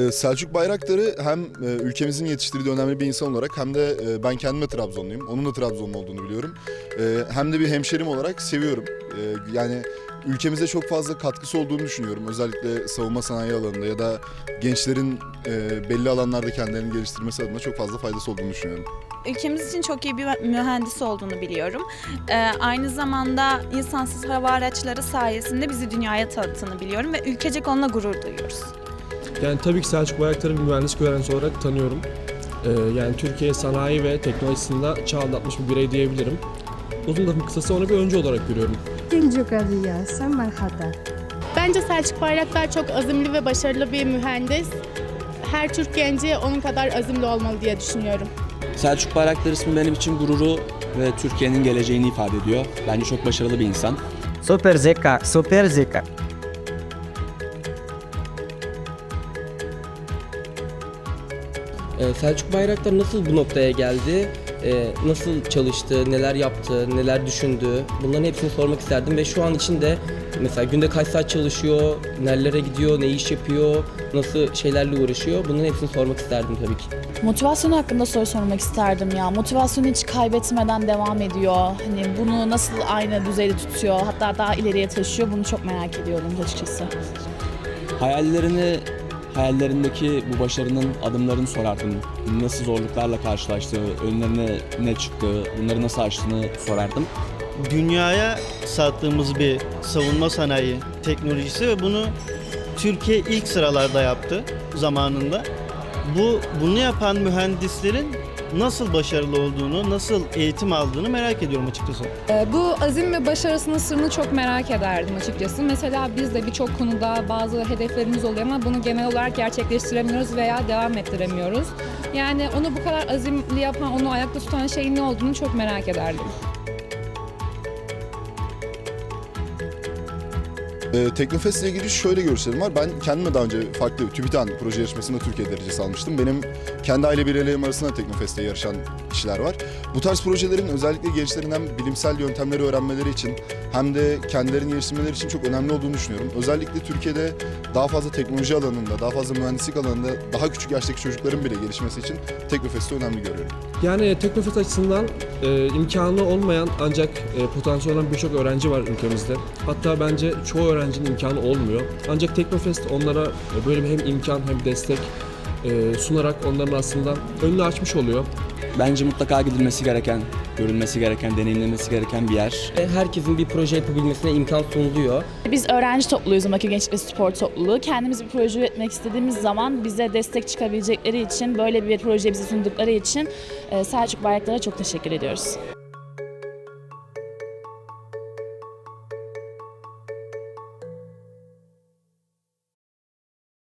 Ee, Selçuk Bayraktar'ı hem e, ülkemizin yetiştirdiği önemli bir insan olarak hem de e, ben kendim de Trabzonluyum. Onun da Trabzonlu olduğunu biliyorum. E, Hem de bir hemşerim olarak seviyorum. E, Yani ülkemize çok fazla katkısı olduğunu düşünüyorum. Özellikle savunma sanayi alanında ya da gençlerin e, belli alanlarda kendilerini geliştirmesi adına çok fazla faydası olduğunu düşünüyorum. Ülkemiz için çok iyi bir mühendis olduğunu biliyorum. Ee, aynı zamanda insansız hava araçları sayesinde bizi dünyaya tanıttığını biliyorum ve ülkecek onunla gurur duyuyoruz. Yani tabii ki Selçuk Bayraktar'ı bir mühendislik öğrencisi olarak tanıyorum. Ee, yani Türkiye sanayi ve teknolojisinde çağ atlatmış bir birey diyebilirim. Uzun lafın kısası onu bir öncü olarak görüyorum. Bence Selçuk Bayraktar çok azimli ve başarılı bir mühendis. Her Türk genci onun kadar azimli olmalı diye düşünüyorum. Selçuk Bayraktar ismi benim için gururu ve Türkiye'nin geleceğini ifade ediyor. Bence çok başarılı bir insan. Super zeka, super zeka. Ee, Selçuk Bayraktar nasıl bu noktaya geldi? Ee, Nasıl çalıştı, neler yaptı, neler düşündü? Bunların hepsini sormak isterdim ve şu an için de mesela günde kaç saat çalışıyor, nerelere gidiyor, ne iş yapıyor, nasıl şeylerle uğraşıyor? Bunların hepsini sormak isterdim tabii ki. Motivasyonu hakkında soru sormak isterdim ya. Motivasyonu hiç kaybetmeden devam ediyor. Hani bunu nasıl aynı düzeyde tutuyor, hatta daha ileriye taşıyor bunu çok merak ediyorum açıkçası. Hayallerini, hayallerindeki bu başarının adımlarını sorardım. Nasıl zorluklarla karşılaştı, önlerine ne çıktı, bunları nasıl aştığını sorardım. dünyaya sattığımız bir savunma sanayi teknolojisi ve bunu Türkiye ilk sıralarda yaptı zamanında. Bu bunu yapan mühendislerin nasıl başarılı olduğunu, nasıl eğitim aldığını merak ediyorum açıkçası. Ee, Bu azim ve başarısının sırrını çok merak ederdim açıkçası. Mesela biz de birçok konuda bazı hedeflerimiz oluyor ama bunu genel olarak gerçekleştiremiyoruz veya devam ettiremiyoruz. Yani onu bu kadar azimli yapan, onu ayakta tutan şeyin ne olduğunu çok merak ederdim. E, Teknofest ile ilgili şöyle görüşlerim var. Ben kendime daha önce farklı TÜBİTAK proje yarışmasında Türkiye derecesi almıştım. Benim kendi aile bireylerim arasında Teknofest'te yarışan kişiler var. Bu tarz projelerin özellikle gençlerin hem bilimsel yöntemleri öğrenmeleri için hem de kendilerini geliştirmeleri için çok önemli olduğunu düşünüyorum. Özellikle Türkiye'de daha fazla teknoloji alanında, daha fazla mühendislik alanında daha küçük yaştaki çocukların bile gelişmesi için Teknofest'i önemli görüyorum. Yani Teknofest açısından e, imkanı olmayan ancak e, potansiyel olan birçok öğrenci var ülkemizde. Hatta bence çoğu öğrencinin imkanı olmuyor. Ancak Teknofest onlara e, böyle bir hem imkan hem destek e, sunarak onların aslında önünü açmış oluyor. Bence mutlaka gidilmesi gereken, görülmesi gereken, deneyimlenmesi gereken bir yer. Ve Herkesin bir proje yapabilmesine imkan sunuluyor. Biz öğrenci topluluğuyuz Maki Gençlik ve Spor Topluluğu. Kendimiz bir proje üretmek istediğimiz zaman bize destek çıkabilecekleri için, böyle bir proje bize sundukları için e, Selçuk Bayraktar'a çok teşekkür ediyoruz.